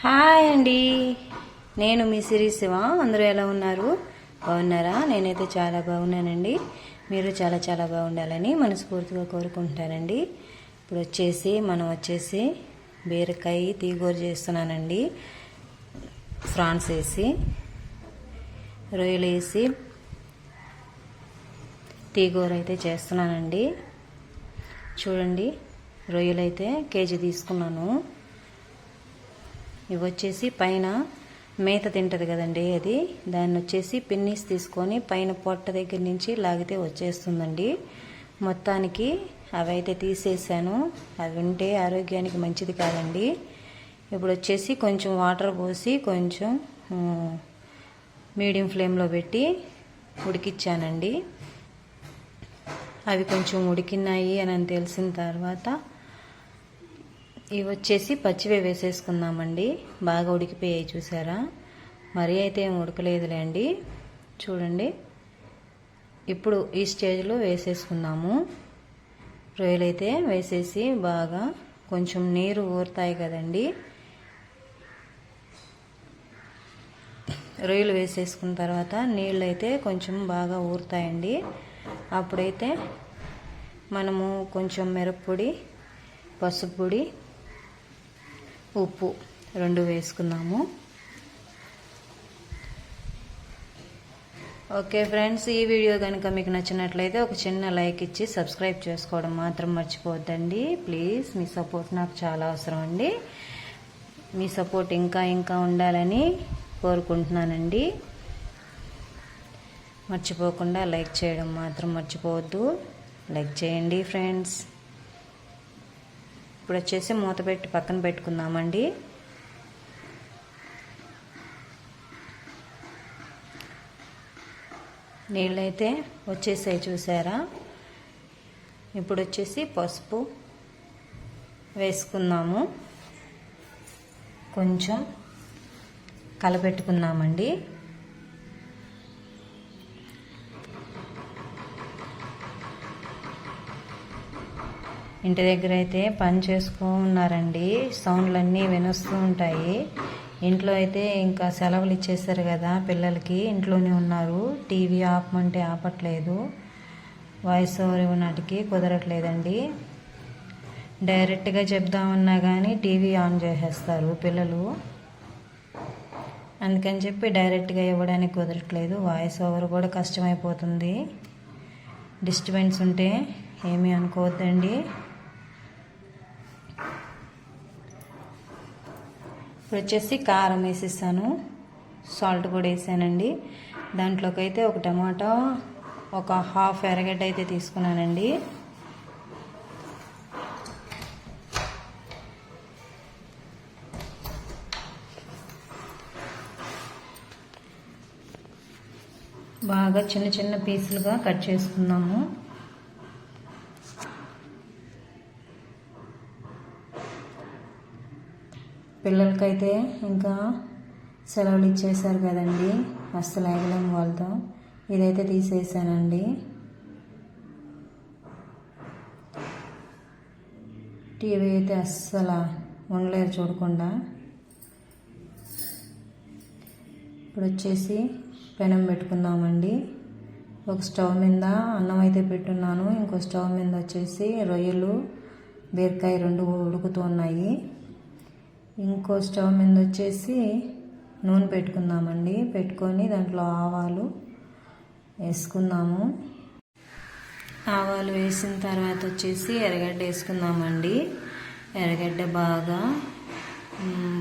Hi అండి. నేను మీ సిరి శివ. అందరూ ఎలా ఉన్నారు? బాగున్నారా? నేనైతే చాలా బాగున్నానండి. మీరు చాలా చాలా బాగుండాలని మనస్ఫూర్తిగా కోరుకుంటానండి ఇప్పుడు వచ్చేసి మనం వచ్చేసి బీరకాయ తీగూర చేస్తున్నానండి. ఫ్రాన్స్ వేసి రొయ్యలు వేసి తీగూర అయితే చేస్తున్నానండి. చూడండి రొయ్యలు అయితే కేజీ తీసుకున్నాను. ఇవి వచ్చేసి పైన మేత తింటది కదండి అది. దాన్ని వచ్చేసి పిన్నీస్ తీసుకొని పైన పొట్ట దగ్గర నుంచి లాగితే వచ్చేస్తుందండి. మొత్తానికి అవైతే తీసేసాను. అవి ఉంటే ఆరోగ్యానికి మంచిది కాదండి. ఇప్పుడు వచ్చేసి కొంచెం వాటర్ పోసి కొంచెం మీడియం ఫ్లేమ్లో పెట్టి ఉడికిచ్చానండి. అవి కొంచెం ఉడికినాయి అని తెలిసిన తర్వాత ఇవి వచ్చేసి పచ్చివే వేసేసుకుందామండి. బాగా ఉడికిపోయాయి చూసారా? మరీ అయితే ఏం ఉడకలేదులేండి. చూడండి. ఇప్పుడు ఈ స్టేజ్లో వేసేసుకుందాము. రొయ్యలైతే వేసేసి బాగా కొంచెం నీరు ఊరుతాయి కదండి. రొయ్యలు వేసేసుకున్న తర్వాత నీళ్ళు అయితే కొంచెం బాగా ఊరుతాయండి. అప్పుడైతే మనము కొంచెం మిరప్పొడి పసుపు పొడి ఉప్పు రెండు వేసుకున్నాము ఓకే ఫ్రెండ్స్ ఈ వీడియో కనుక మీకు నచ్చినట్లయితే ఒక చిన్న లైక్ ఇచ్చి సబ్స్క్రైబ్ చేసుకోవడం మాత్రం మర్చిపోవద్దండి. ప్లీజ్ మీ సపోర్ట్ నాకు చాలా అవసరం అండి. మీ సపోర్ట్ ఇంకా ఇంకా ఉండాలని కోరుకుంటున్నానండి. మర్చిపోకుండా లైక్ చేయడం మాత్రం మర్చిపోవద్దు. లైక్ చేయండి ఫ్రెండ్స్. ఇప్పుడు వచ్చేసి మూత పెట్టి పక్కన పెట్టుకుందామండి. నీళ్ళైతే వచ్చేసాయి చూసారా? ఇప్పుడు వచ్చేసి పసుపు వేసుకుందాము. కొంచెం కలపెట్టుకుందామండి. ఇంటి దగ్గర అయితే పని చేసుకో ఉన్నారండి. సౌండ్లు అన్నీ వినొస్తూ ఉంటాయి. ఇంట్లో అయితే ఇంకా సెలవులు ఇచ్చేసారు కదా పిల్లలకి. ఇంట్లోనే ఉన్నారు. టీవీ ఆపమంటే ఆపట్లేదు. వాయిస్ ఓవర్ ఇవ్వనాటికి కుదరట్లేదండి. డైరెక్ట్గా చెప్దామన్నా కానీ టీవీ ఆన్ చేసేస్తారు పిల్లలు. అందుకని చెప్పి డైరెక్ట్గా ఇవ్వడానికి కుదరట్లేదు. వాయిస్ ఓవర్ కూడా కష్టమైపోతుంది. డిస్టర్బెన్స్ ఉంటే ఏమీ అనుకోవద్దండి. ఇప్పుడు వచ్చేసి కారం వేసేసాను. సాల్ట్ కూడా వేసానండి. దాంట్లోకి అయితే ఒక టమాటా ఒక హాఫ్ ఎరగడ్డ అయితే తీసుకున్నానండి. బాగా చిన్న చిన్న పీసులుగా కట్ చేసుకున్నాము. పిల్లలకైతే ఇంకా సెలవులు ఇచ్చేసారు కదండి అస్సలు ఆగలేము వాళ్ళతో. ఇదైతే తీసేసానండి. టీవీ అయితే అస్సలు ఉండలేరు చూడకుండా. ఇప్పుడు వచ్చేసి పెనం పెట్టుకుందామండి. ఒక స్టవ్ మీద అన్నం అయితే పెట్టున్నాను. ఇంకో స్టవ్ మీద వచ్చేసి రొయ్యలు బీరకాయ రెండు ఉడుకుతూ ఉన్నాయి. ఇంకో స్టవ్ మీద వచ్చేసి నూనె పెట్టుకుందామండి. పెట్టుకొని దాంట్లో ఆవాలు వేసుకుందాము. ఆవాలు వేసిన తర్వాత వచ్చేసి ఎర్రగడ్డ వేసుకుందామండి. ఎర్రగడ్డ బాగా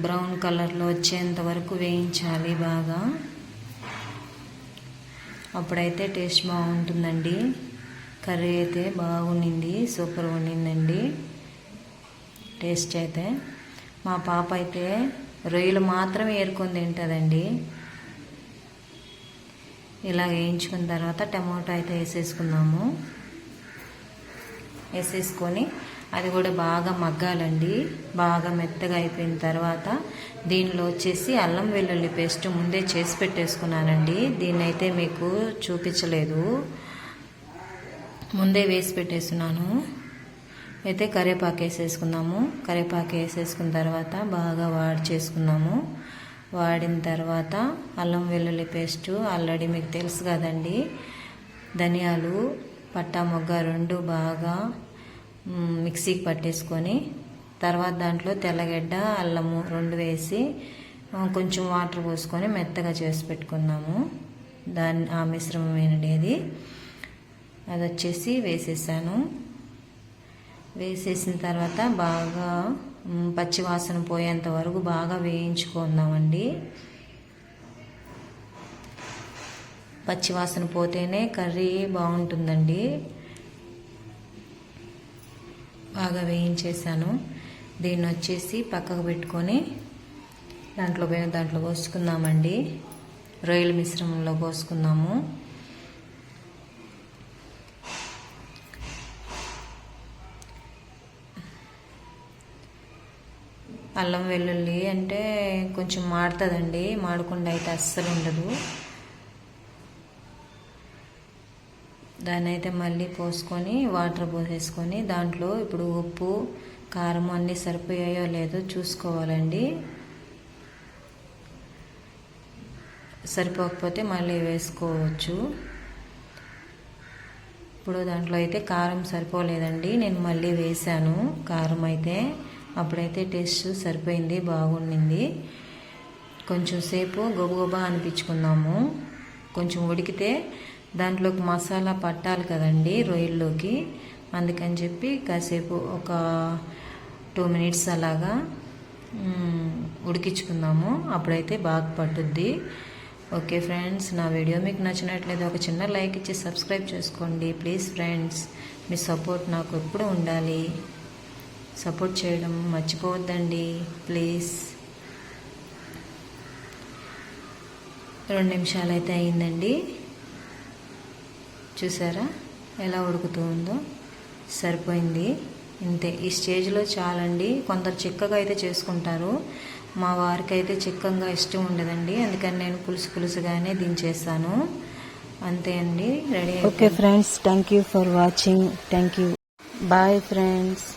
బ్రౌన్ కలర్లో వచ్చేంత వరకు వేయించాలి బాగా. అప్పుడైతే టేస్ట్ బాగుంటుందండి. కర్రీ అయితే బాగుండింది సూపర్ ఉండిందండి. టేస్ట్ అయితే. మా పాప అయితే రొయ్యలు మాత్రమే ఏరుకొని తింటుందండి. ఇలా వేయించుకున్న తర్వాత టమాటో అయితే వేసేసుకున్నాము. వేసేసుకొని అది కూడా బాగా మగ్గాలండి. బాగా మెత్తగా అయిపోయిన తర్వాత దీనిలో వచ్చేసి అల్లం వెల్లుల్లి పేస్ట్ ముందే చేసి పెట్టేసుకున్నానండి. దీన్నైతే మీకు చూపించలేదు. ముందే వేసి పెట్టేస్తున్నాను. అయితే కరివేపాకు వేసేసుకున్నాము కరివేపాకు వేసేసుకున్న తర్వాత బాగా వాడి చేసుకున్నాము వాడిన తర్వాత అల్లం వెల్లుల్లి పేస్టు ఆల్రెడీ మీకు తెలుసు కదండి. ధనియాలు పట్టా మొగ్గ రెండు బాగా మిక్సీకి పట్టేసుకొని తర్వాత దాంట్లో తెల్లగడ్డ అల్లము రెండు వేసి కొంచెం వాటర్ పోసుకొని మెత్తగా చేసి పెట్టుకున్నాము. దాన్ని ఆ మిశ్రమమైనది అది అది వచ్చేసి వేసేసాను. వేసేసిన తర్వాత బాగా పచ్చివాసన పోయేంత వరకు బాగా వేయించుకుందామండి. పచ్చివాసన పోతేనే కర్రీ బాగుంటుందండి. బాగా వేయించేసాను. దీన్ని వచ్చేసి పక్కకు పెట్టుకొని దాంట్లో పోయిన దాంట్లో పోసుకుందామండి. రొయ్యల మిశ్రమంలో పోసుకుందాము. అల్లం వెల్లుల్లి అంటే కొంచెం మాడుతుందండి మాడకుండా అయితే అస్సలు ఉండదు. దాన్ని అయితే మళ్ళీ పోసుకొని వాటర్ పోసేసుకొని దాంట్లో ఇప్పుడు ఉప్పు కారం అన్నీ సరిపోయాయో లేదో చూసుకోవాలండి. సరిపోకపోతే మళ్ళీ వేసుకోవచ్చు. ఇప్పుడు దాంట్లో అయితే కారం సరిపోలేదండి నేను మళ్ళీ వేశాను కారం అయితే. అప్పుడైతే టేస్ట్ సరిపోయింది బాగుండింది. కొంచెం సేపు గొబగొబా అనిపించుకుందాము కొంచెం ఉడికితే దాంట్లోకి మసాలా పట్టాలి కదండి రొయ్యల్లోకి. అందుకని చెప్పి కాసేపు ఒక టూ మినిట్స్ అలాగా ఉడికించుకుందాము అప్పుడైతే బాగా పట్టుద్ది. ఓకే ఫ్రెండ్స్ నా వీడియో మీకు నచ్చినట్లయితే ఒక చిన్న లైక్ ఇచ్చి సబ్స్క్రైబ్ చేసుకోండి. ప్లీజ్ ఫ్రెండ్స్ మీ సపోర్ట్ నాకు ఎప్పుడు ఉండాలి. సపోర్ట్ చేయడం మర్చిపోవద్దండి ప్లీజ్. రెండు నిమిషాలు అయితే అయిందండి. చూసారా? ఎలా ఉడుకుతూ ఉందో? సరిపోయింది. ఇంతే. ఈ స్టేజ్లో చాలండి. కొందరు చిక్కగా అయితే చేసుకుంటారు. మా వారికి అయితే చిక్కంగా ఇష్టం ఉండదండి. అందుకని నేను పులుసు పులుసుగానే దించేస్తాను. అంతే అండి. Ready okay friends thank you for watching. Thank you bye friends.